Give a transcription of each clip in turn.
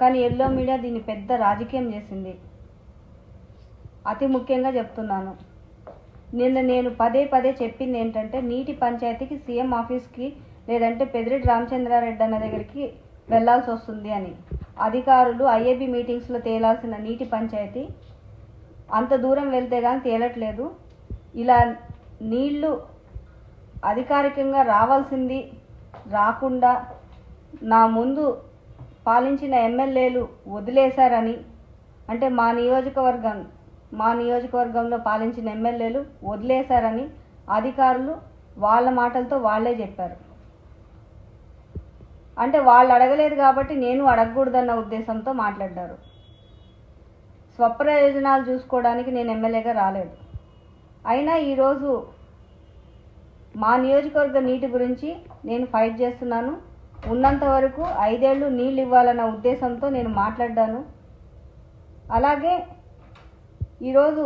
కానీ yellow media దీన్ని పెద్ద రాజకీయం చేసింది. అతి ముఖ్యంగా చెప్తున్నాను. నిన్న నేను పదే పదే చెప్పింది ఏంటంటే నీటి పంచాయతీకి సీఎం ఆఫీస్కి లేదంటే పెదిరెడ్డి రామచంద్రారెడ్డి అన్న దగ్గరికి వెళ్ళాల్సి వస్తుంది అని. అధికారులు ఐఏబీ మీటింగ్స్లో తేలాల్సిన నీటి పంచాయతీ అంత దూరం వెళ్తే కానీ తేలట్లేదు. ఇలా నీళ్ళు అధికారికంగా రావాల్సింది రాకుండా నా ముందు పాలించిన ఎమ్మెల్యేలు వదిలేశారని అంటే మా నియోజకవర్గం మా నియోజకవర్గంలో పాలించిన ఎమ్మెల్యేలు వదిలేశారని అధికారులు వాళ్ళ మాటలతో వాళ్ళే చెప్పారు. అంటే వాళ్ళు అడగలేదు కాబట్టి నేను అడగకూడదన్న ఉద్దేశంతో మాట్లాడారు. స్వప్రయోజనాలు చూసుకోవడానికి నేను ఎమ్మెల్యేగా రాలేదు. అయినా ఈరోజు మా నియోజకవర్గ నీటి గురించి నేను ఫైట్ చేస్తున్నాను. ఉన్నంత వరకు ఐదేళ్ళు నీళ్ళు ఇవ్వాలన్న ఉద్దేశంతో నేను మాట్లాడ్డాను. అలాగే ఈరోజు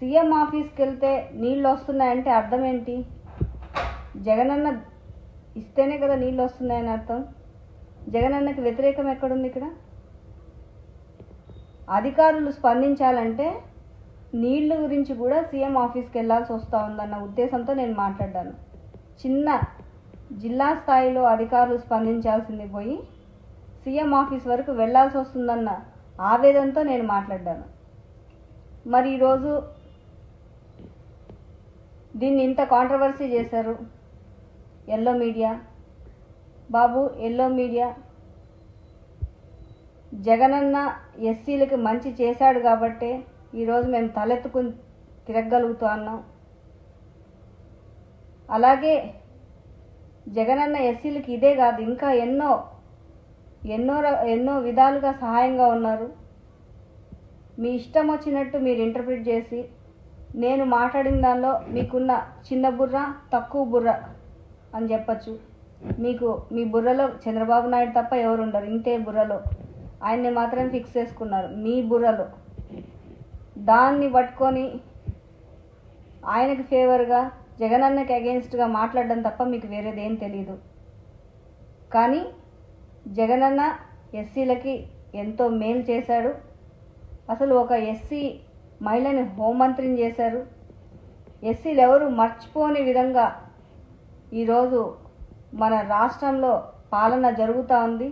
సీఎం ఆఫీస్కి వెళ్తే నీళ్ళు వస్తున్నాయంటే అర్థం ఏంటి జగనన్న ఇస్తేనే కదా నీళ్ళు వస్తున్నాయని అర్థం. జగనన్నకి వ్యతిరేకం ఎక్కడుంది ఇక్కడ? అధికారులు స్పందించాలంటే నీళ్ళ గురించి కూడా సీఎం ఆఫీస్కి వెళ్ళాల్సి వస్తూ ఉందన్న ఉద్దేశంతో నేను మాట్లాడ్డాను. చిన్న జిల్లా స్థాయిలో అధికారులు స్పందించాల్సింది పోయి సీఎం ఆఫీస్ వరకు వెళ్ళాల్సి వస్తుందన్న ఆవేదనతో నేను మాట్లాడ్డాను. మరి ఈరోజు దీన్ని ఇంత కాంట్రవర్సీ చేశారు yellow media. Babu yellow media Jagananna ఎస్సీలకి మంచి చేశాడు కాబట్టే ఈరోజు మేము తలెత్తుకుని తిరగలుగుతూ అలాగే జగనన్న ఎస్సీలకి ఇదే కాదు ఇంకా ఎన్నో ఎన్నో ర- ఎన్నో విధాలుగా సహాయంగా ఉన్నారు. మీ ఇష్టం వచ్చినట్టు మీరు ఇంటర్ప్రిట్ చేసి నేను మాట్లాడిన దానిలో మీకున్న చిన్న బుర్ర తక్కువ బుర్ర అని చెప్పచ్చు. మీకు మీ బుర్రలో చంద్రబాబు నాయుడు తప్ప ఎవరు ఉండరు ఇంతే బుర్రలో. ఆయన్ని మాత్రం ఫిక్స్ చేసుకున్నారు మీ బుర్రలో. దాన్ని పట్టుకొని ఆయనకి ఫేవర్గా జగనన్నకి అగెన్స్ట్గా మాట్లాడడం తప్ప మీకు వేరేదేం తెలియదు కానీ జగనన్న ఎస్సీలకి ఎంతో మేలు చేశాడు. అసలు ఒక ఎస్సీ మహిళని హోంమంత్రిని చేశారు. ఎస్సీలు ఎవరు మర్చిపోని విధంగా ఈరోజు మన రాష్ట్రంలో పాలన జరుగుతూ ఉంది.